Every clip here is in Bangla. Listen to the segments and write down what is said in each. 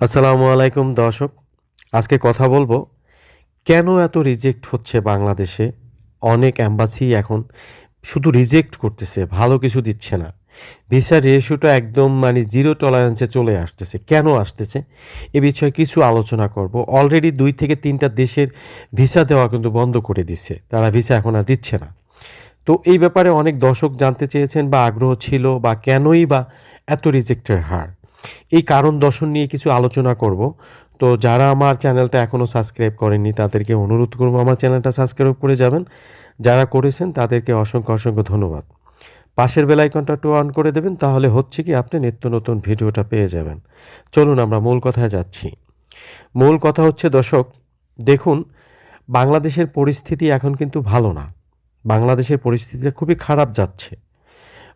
আসসালামু আলাইকুম দর্শক, আজকে কথা বলব কেন এত রিজেক্ট হচ্ছে বাংলাদেশে? অনেক অ্যাম্বাসি এখন শুধু রিজেক্ট করতেছে, ভালো কিছু দিচ্ছে না। ভিসার রেশিওটা একদম মানে জিরো টলারেন্সে চলে আসতেছে। কেন আসতেছে? এ বিষয়ে কিছু আলোচনা করব। অলরেডি দুই থেকে তিনটা দেশের ভিসা দেওয়া কিন্তু বন্ধ করে দিচ্ছে। তারা ভিসা এখন আর দিচ্ছে না। তো এই ব্যাপারে অনেক দর্শক জানতে চেয়েছেন বা আগ্রহ ছিল বা কেনই বা এত রিজেক্টের হার। এই কারণ দর্শন নিয়ে কিছু আলোচনা করব। তো যারা আমার চ্যানেলটা এখনও সাবস্ক্রাইব করেননি, তাদেরকে অনুরোধ করব আমার চ্যানেলটা সাবস্ক্রাইব করে যাবেন। যারা করেছেন, তাদেরকে অসংখ্য অসংখ্য ধন্যবাদ। পাশের বেল আইকনটা একটু অন করে দেবেন, তাহলে হচ্ছে কি আপনি নিত্য নতুন ভিডিওটা পেয়ে যাবেন। চলুন আমরা মূল কথায় যাচ্ছি। মূল কথা হচ্ছে, দর্শক, দেখুন, বাংলাদেশের পরিস্থিতি এখন কিন্তু ভালো না। বাংলাদেশের পরিস্থিতিটা খুবই খারাপ যাচ্ছে।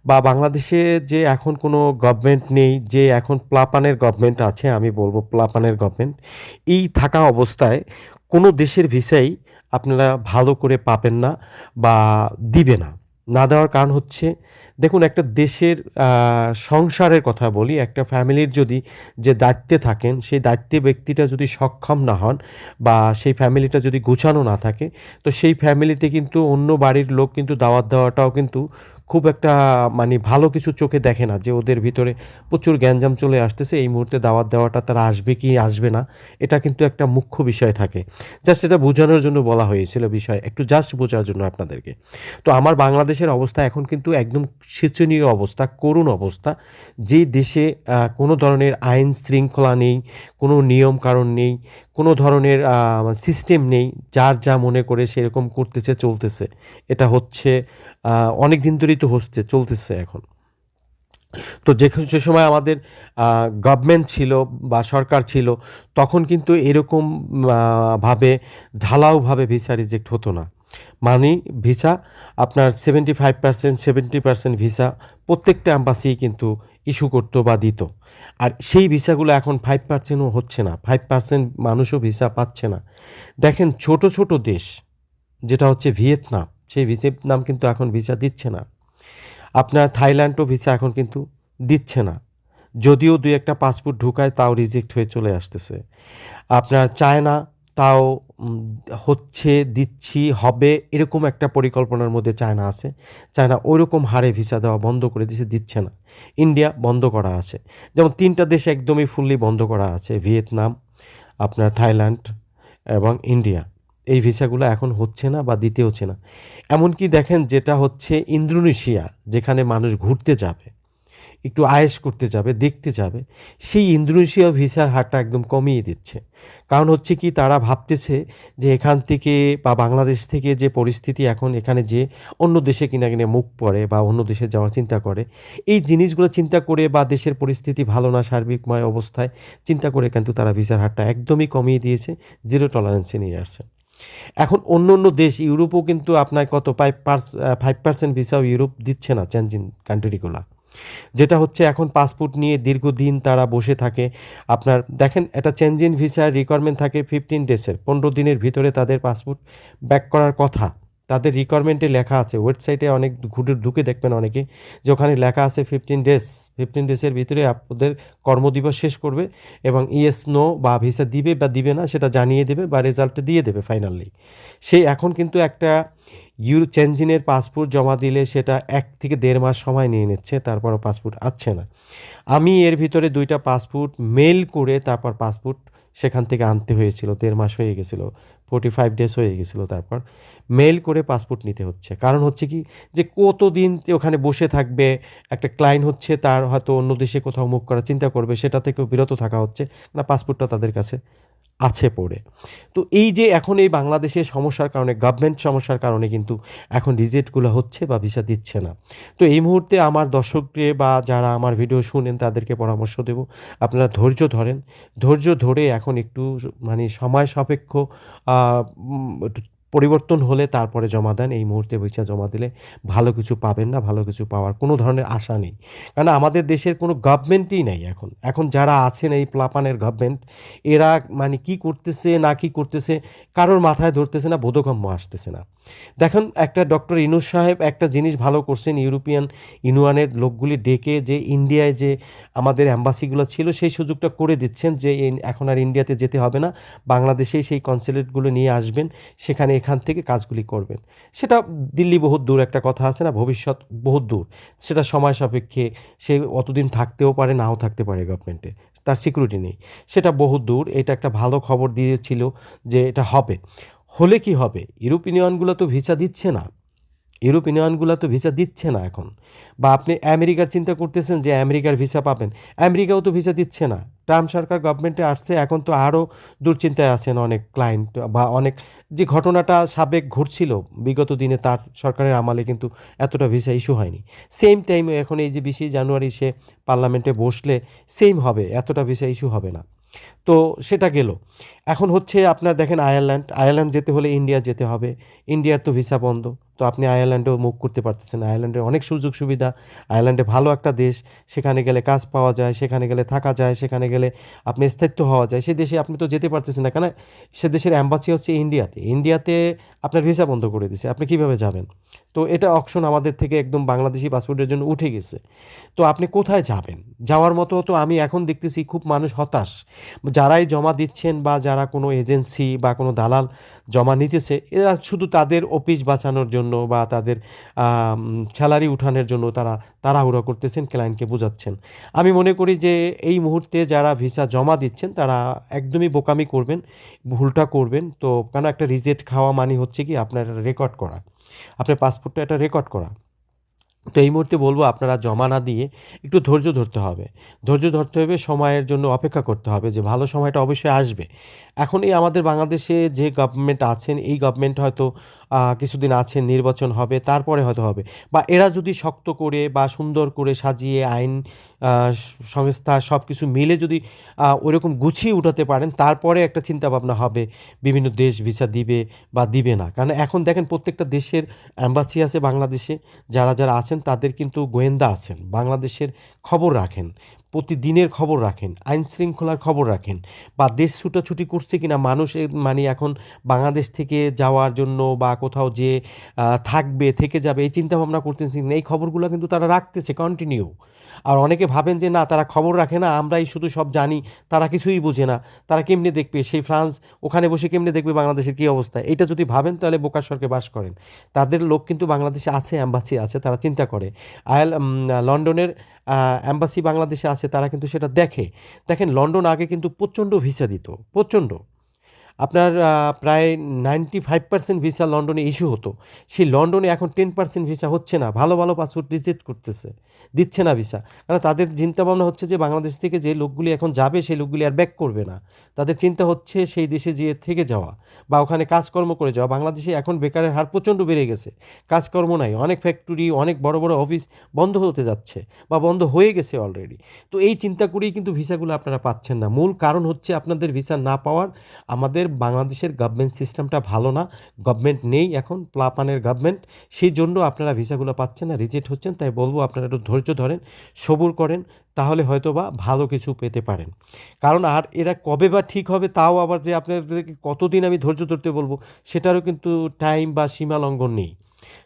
বা বাংলাদেশে যে এখন কোনো গভর্নমেন্ট নেই, যে এখন প্লাপানের গভর্নমেন্ট আছে, আমি বলব প্লাপানের গভর্নমেন্ট এই থাকা অবস্থায় কোনো দেশের ভিসাই আপনারা ভালো করে পাবেন না বা দিবে না। না দেওয়ার কারণ হচ্ছে, দেখুন একটা দেশের সংসারের কথা বলি, একটা ফ্যামিলির যদি যে দায়িত্বে থাকেন, সেই দায়িত্বে ব্যক্তিটা যদি সক্ষম না হন বা সেই ফ্যামিলিটা যদি গোছানো না থাকে, তো সেই ফ্যামিলিতে কিন্তু অন্য বাড়ির লোক কিন্তু দাওয়াত দেওয়াটাও কিন্তু খুব একটা মানে ভালো কিছু চোখে দেখে না যে ওদের ভিতরে প্রচুর গ্যাঞ্জাম চলে আসতেছে, এই মুহূর্তে দাওয়াত দেওয়াটা তারা আসবে কি আসবে না, এটা কিন্তু একটা মুখ্য বিষয় থাকে। জাস্ট এটা বোঝানোর জন্য বলা হয়েছিল বিষয়, একটু জাস্ট বোঝার জন্য আপনাদেরকে। তো আমার বাংলাদেশের অবস্থা এখন কিন্তু একদম শোচনীয় অবস্থা, করুণ অবস্থা, যে দেশে কোনো ধরনের আইন শৃঙ্খলা নেই, কোনো নিয়ম কারণ নেই কোনো ধরনের সিস্টেম নেই, যার যা মনে করে সেরকম করতেছে, চলতেছে। এটা হচ্ছে অনেক দিন ধরেই তো হচ্ছে, চলতেছে এখন। তো যে যে সময় আমাদের গভর্নমেন্ট ছিল বা সরকার ছিল, তখন কিন্তু এরকম ভাবে, ঢালাওভাবে ভিসা রিজেক্ট হতো না। মানে ভিসা, আপনার seventy five percent seventy percent visa প্রত্যেকটা অ্যাম্বাসি কিন্তু ইস্যু করতো বা দিত। আর সেই ভিসাগুলো এখন ফাইভ পার্সেন্টও হচ্ছে না ফাইভ পার্সেন্ট মানুষও ভিসা পাচ্ছে না। দেখেন ছোট ছোট দেশ, যেটা হচ্ছে ভিয়েতনাম, সেই ভিয়েতনাম কিন্তু এখন ভিসা দিচ্ছে না। আপনার থাইল্যান্ডও ভিসা এখন কিন্তু দিচ্ছে না। যদিও দুই একটা পাসপোর্ট ঢুকায়, তাও রিজেক্ট হয়ে চলে আসতেছে। আপনার চায়না তাও হচ্ছে, দিচ্ছি, হবে, এরকম একটা পরিকল্পনার মধ্যে চায়না আছে। চায়না ওইরকম হারে ভিসা দেওয়া বন্ধ করে দিচ্ছে দিচ্ছে না। ইন্ডিয়া বন্ধ করা আছে। যেমন তিনটা দেশ একদমই ফুললি বন্ধ করা আছে, ভিয়েতনাম, আপনার থাইল্যান্ড এবং ইন্ডিয়া। এই ভিসাগুলো এখন হচ্ছে না বা দিতে হচ্ছে না। এমনকি দেখেন যেটা হচ্ছে ইন্দোনেশিয়া, যেখানে মানুষ ঘুরতে যাবে। একটু আয়েশ করতে যাবে, দেখতে যাবে। সেই ইন্দোনেশিয়া ভিসার হারটা একদম কমিয়ে দিচ্ছে। কারণ হচ্ছে কি, তারা ভাবতেছে যে এখান থেকে বা বাংলাদেশ থেকে যে পরিস্থিতি এখন এখানে যে অন্য দেশে কিনা কিনে মুখ পড়ে বা অন্য দেশে যাওয়ার চিন্তা করে, এই জিনিসগুলো চিন্তা করে বা দেশের পরিস্থিতি ভালো না, সার্বিকময় অবস্থায় চিন্তা করে কিন্তু তারা ভিসার হারটা একদমই কমিয়ে দিয়েছে, জিরো টলারেন্সে নিয়ে আসছে। এখন অন্য অন্য দেশ, ইউরোপও কিন্তু আপনার কত ফাইভ পার্স ফাইভ পার্সেন্ট ভিসাও ইউরোপ দিচ্ছে না চেঞ্জিন কান্ট্রিগুলো যেটা হচ্ছে এখন পাসপোর্ট নিয়ে দীর্ঘদিন তারা বসে থাকে। আপনার দেখেন, একটা চেঞ্জিন ভিসার রিকোয়ারমেন্ট থাকে ফিফটিন ডেজের পনেরো দিনের ভিতরে তাদের পাসপোর্ট ব্যাক করার কথা। তাদের রিকোয়ারমেন্টে লেখা আছে ওয়েবসাইটে অনেক ঘুরে ঢুকে দেখবেন অনেকে, যে ওখানে লেখা আছে ফিফটিন ডেজ ফিফটিন ডেজের ভিতরে আপনাদের কর্মদিবস শেষ করবে এবং ইয়েস নো বা ভিসা দিবে বা দিবে না সেটা জানিয়ে দেবে বা রেজাল্ট দিয়ে দেবে ফাইনালি সেই এখন কিন্তু একটা ইউ চেঞ্জিনের পাসপোর্ট জমা দিলে সেটা এক থেকে দেড় মাস সময় নিয়ে নিচ্ছে, তারপরও পাসপোর্ট আসছে না। আমি এর ভিতরে দুইটা পাসপোর্ট মেল করে তারপর পাসপোর্ট সেখান থেকে আনতে হয়েছিল, দেড় মাস হয়ে গেছিল ফোর্টি ফাইভ ডেজ হয়ে গেছিল তারপর। মেল করে পাসপোর্ট নিতে হচ্ছে। কারণ হচ্ছে কি যে কতদিন ওখানে বসে থাকবে, একটা ক্লায়েন্ট হচ্ছে তার হয়তো অন্য দেশে কোথাও মুখ করার চিন্তা করবে, সেটা থেকেও বিরত থাকা হচ্ছে, না পাসপোর্টটা তাদের কাছে আছে পড়ে। তো এই যে এখন এই বাংলাদেশের সমস্যার কারণে গভর্নমেন্ট সমস্যার কারণে কিন্তু এখন রিজেক্টগুলো হচ্ছে বা ভিসা দিচ্ছে না। তো এই মুহূর্তে আমার দর্শককে বা যারা আমার ভিডিও শুনেন তাদেরকে পরামর্শ দেব। আপনারা ধৈর্য ধরেন। ধৈর্য ধরে এখন একটু মানে সময় সাপেক্ষ পরিবর্তন হলে তারপরে জমা দেন। এই মুহূর্তে ভিসা জমা দিলে ভালো কিছু পাবেন না, ভালো কিছু পাওয়ার কোনো ধরনের আশা নেই। কারণ আমাদের দেশের কোনো গভর্নমেন্টই নেই এখন। এখন যারা আছেন এই প্লাপানের গভর্নমেন্ট, এরা মানে কি করতেছে, না কি করতেছে, কারোর মাথায় ধরতেছে না, বোধগম্য আসতেছে না। দেখুন একটা ডক্টর ইনুস সাহেব একটা জিনিস ভালো করছেন, ইউরোপিয়ান ইউনিয়নের লোকগুলি ডেকে যে ইন্ডিয়ায় যে আমাদের অ্যাম্বাসিগুলো ছিল, সেই সুযোগটা করে দিচ্ছেন যে এখন আর ইন্ডিয়াতে যেতে হবে না, বাংলাদেশেই সেই কনসুলেটগুলো নিয়ে আসবেন, সেখানে এখান থেকে কাজগুলি করবেন। সেটা দিল্লি বহুত দূর একটা কথা আছে না, ভবিষ্যৎ বহুত দূর। সেটা সময় সাপেক্ষে সে অতদিন থাকতেও পারে, নাও থাকতে পারে গভর্নমেন্টে তার সিকিউরিটি নেই। সেটা বহু দূর, এটা একটা ভালো খবর দিয়েছিল যে এটা হবে। হলে কি হবে? ইউরোপ ইউনিয়নগুলো তো ভিসা দিচ্ছে না। ইউরোপ ইউনিয়নগুলো তো ভিসা দিচ্ছে না এখন। বা আপনি আমেরিকার চিন্তা করতেছেন যে আমেরিকার ভিসা পাবেন। আমেরিকাও তো ভিসা দিচ্ছে না। ট্রাম্প সরকার গভর্নমেন্টে আসছে, এখন তো আরও দুশ্চিন্তায় আছেন অনেক ক্লায়েন্ট বা অনেক যে ঘটনাটা সাবেক ঘটছিল, বিগত দিনে তার সরকারের আমলে কিন্তু এতটা ভিসা ইস্যু হয়নি। সেম টাইমে এখন এই যে বিশে জানুয়ারি সে পার্লামেন্টে বসলে সেম হবে, এতটা ভিসা ইস্যু হবে না। তো সেটা গেল। এখন হচ্ছে আপনার দেখেন আয়ারল্যান্ড আয়ারল্যান্ড যেতে হলে ইন্ডিয়া যেতে হবে। ইন্ডিয়ার তো ভিসা বন্ধ। তো আপনি আয়ারল্যান্ডেও মুখ করতে পারতেছেন। আয়ারল্যান্ডের অনেক সুযোগ সুবিধা আয়ারল্যান্ডে ভালো একটা দেশ, সেখানে গেলে কাজ পাওয়া যায়, সেখানে গেলে থাকা যায়, সেখানে গেলে আপনি স্থায়িত্ব হওয়া যায়। সে দেশে আপনি তো যেতে পারতেছেন না কেন? সে দেশের অ্যাম্বাসি হচ্ছে ইন্ডিয়াতে। ইন্ডিয়াতে আপনার ভিসা বন্ধ করে দিছে। আপনি কীভাবে যাবেন? তো এটা অপশন আমাদের থেকে একদম বাংলাদেশি পাসপোর্টের জন্য উঠে গেছে। তো আপনি কোথায় যাবেন? যাওয়ার মতো তো আমি এখন দেখতেছি খুব মানুষ হতাশ। যারাই জমা দিচ্ছেন বা যারা কোনো এজেন্সি বা কোনো দালাল জমা নিতেছে, এরা শুধু তাদের অফিস বাঁচানোর জন্য বা তাদের স্যালারি উঠানোর জন্য তারা তাড়াহুড়া করতেছেন ক্লায়েন্টকে বোঝাচ্ছেন। আমি মনে করি যে এই মুহূর্তে যারা ভিসা জমা দিচ্ছেন, তারা একদমই বোকামি করবেন, ভুলটা করবেন। তো কেন একটা রিজেক্ট খাওয়া মানে হচ্ছে কি আপনার রেকর্ড করা। আপনার পাসপোর্টটা এটা রেকর্ড করা। তো এই মুহূর্তে বলব, আপনারা জমা না দিয়ে একটু ধৈর্য ধরতে হবে। ধৈর্য ধরতে হবে, সময়ের জন্য অপেক্ষা করতে হবে যে ভালো সময়টা অবশ্যই আসবে। এখন এই আমাদের বাংলাদেশে যে গভর্নমেন্ট আছেন, এই গভর্নমেন্ট হয়তো কিছুদিন আছেন নির্বাচন হবে, তারপরে হয়তো হবে। বা এরা যদি শক্ত করে বা সুন্দর করে সাজিয়ে আইন সংস্থা সব কিছু মিলে যদি ওরকম গুছিয়ে উঠাতে পারেন, তারপরে একটা চিন্তা ভাবনা হবে, বিভিন্ন দেশ ভিসা দিবে বা দিবে না। কারণ এখন দেখেন প্রত্যেকটা দেশের অ্যাম্বাসি আছে বাংলাদেশে, যারা যারা আছেন তাদের কিন্তু গোয়েন্দা আছেন, বাংলাদেশের খবর রাখেন। প্রতিদিনের খবর রাখেন আইন শৃঙ্খলার খবর রাখেন। বা দেশ ছুটাছুটি করছে কিনা মানুষ মানে এখন বাংলাদেশ থেকে যাওয়ার জন্য বা কোথাও যে থাকবে, থেকে যাবে, এই চিন্তা ভাবনা করতেছে এই খবরগুলো কিন্তু তারা রাখতেছে কন্টিনিউ আর অনেকে ভাবেন যে, না, তারা খবর রাখে না, আমরাই শুধু সব জানি, তারা কিছুই বোঝে না, তারা কেমনে দেখবে, সেই ফ্রান্স ওখানে বসে কেমনে দেখবে বাংলাদেশের কী অবস্থা? এটা যদি ভাবেন, তাহলে বোকাশ্বরকে বাস করেন। তাদের লোক কিন্তু বাংলাদেশে আছে, অ্যাম্বাসি আছে, তারা চিন্তা করে। আয়াল লন্ডনের অ্যাম্বাসি বাংলাদেশে আছে, তারা কিন্তু সেটা দেখে। দেখেন, লন্ডন আগে কিন্তু প্রচণ্ড ভিসা দিত, প্রচণ্ড। আপনার প্রায় নাইনটি ফাইভ পার্সেন্ট ভিসা লন্ডনে ইস্যু হতো। সেই লন্ডনে এখন টেন পার্সেন্ট ভিসা হচ্ছে না। ভালো ভালো পাসপোর্ট রিজেক্ট করতেছে। দিচ্ছে না ভিসা কারণ তাদের চিন্তাভাবনা হচ্ছে যে বাংলাদেশ থেকে যে লোকগুলি এখন যাবে, সেই লোকগুলি আর ব্যাক করবে না। তাদের চিন্তা হচ্ছে সেই দেশে যেয়ে থেকে যাওয়া বা ওখানে কাজকর্ম করে যাওয়া। বাংলাদেশে এখন বেকারের হার প্রচণ্ড বেড়ে গেছে। কাজকর্ম নাই। অনেক ফ্যাক্টরি অনেক বড় বড় অফিস বন্ধ হতে যাচ্ছে বা বন্ধ হয়ে গেছে অলরেডি তো এই চিন্তা করেই কিন্তু ভিসাগুলো আপনারা পাচ্ছেন না। মূল কারণ হচ্ছে আপনাদের ভিসা না পাওয়ার। আমাদের বাংলাদেশের গভর্নমেন্ট সিস্টেমটা ভালো না গভর্নমেন্ট নেই এখন, প্লাপানের গভর্নমেন্ট সেই জন্য আপনারা ভিসাগুলো পাচ্ছেন না রিজেক্ট হচ্ছেন, তাই বলব আপনারা একটু ধৈর্য ধরেন, সবুর করেন, তাহলে হয়তো বা ভালো কিছু পেতে পারেন। কারণ আর এরা কবে বা ঠিক হবে তাও আবার যে আপনাদেরকে কতদিন আমি ধৈর্য ধরতে বলব, সেটারও কিন্তু টাইম বা সীমা লঙ্ঘন নেই।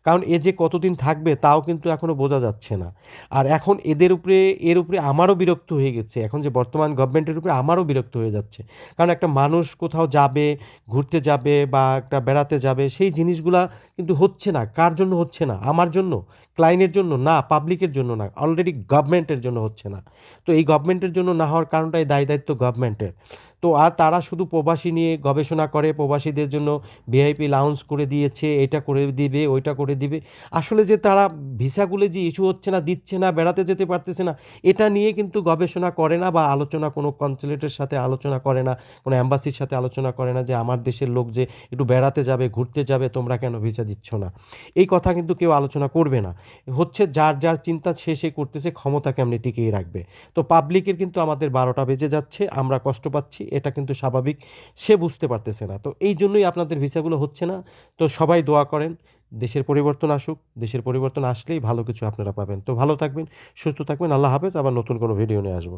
কারণ এ যে কতদিন থাকবে তাও কিন্তু এখনও বোঝা যাচ্ছে না। আর এখন এদের উপরে, এর উপরে আমারও বিরক্ত হয়ে গেছে। এখন যে বর্তমান গভর্নমেন্টের উপরে আমারও বিরক্ত হয়ে যাচ্ছে। কারণ একটা মানুষ কোথাও যাবে, ঘুরতে যাবে বা একটা বেড়াতে যাবে, সেই জিনিসগুলা কিন্তু হচ্ছে না। কার জন্য হচ্ছে না? আমার জন্য? ক্লায়েন্টের জন্য? না পাবলিকের জন্য না। অলরেডি গভর্নমেন্টের জন্য হচ্ছে না। তো এই গভর্নমেন্টের জন্য না হওয়ার কারণটাই দায় দায়িত্ব গভর্নমেন্টের তো আর তারা শুধু প্রবাসী নিয়ে গবেষণা করে, প্রবাসীদের জন্য ভিআইপি লাউন্স করে দিয়েছে, এটা করে দিবে, ওইটা করে দিবে। আসলে যে তারা ভিসাগুলো যে ইস্যু হচ্ছে না, দিচ্ছে না, বেড়াতে যেতে পারতেছে না, এটা নিয়ে কিন্তু গবেষণা করে না বা আলোচনা কোনো কনসুলেটের সাথে আলোচনা করে না, কোনো অ্যাম্বাসির সাথে আলোচনা করে না যে আমার দেশের লোক যে একটু বেড়াতে যাবে, ঘুরতে যাবে, তোমরা কেন ভিসা দিচ্ছ না? এই কথা কিন্তু কেউ আলোচনা করবে না। হচ্ছে যার যার চিন্তা সে সে করতেছে, ক্ষমতা কেমনি টিকিয়ে রাখবে? তো পাবলিকের কিন্তু আমাদের বারোটা বেজে যাচ্ছে, আমরা কষ্ট পাচ্ছি। এটা কিন্তু স্বাভাবিক, সে বুঝতে পারতেছে না। তো এই জন্যই আপনাদের ভিসাগুলো হচ্ছে না। তো সবাই দোয়া করেন, দেশের পরিবর্তন আসুক, দেশের পরিবর্তন আসলেই ভালো কিছু আপনারা পাবেন। তো ভালো থাকবেন, সুস্থ থাকবেন, আল্লাহ হাফেজ, আবার নতুন কোনো ভিডিও নিয়ে আসব।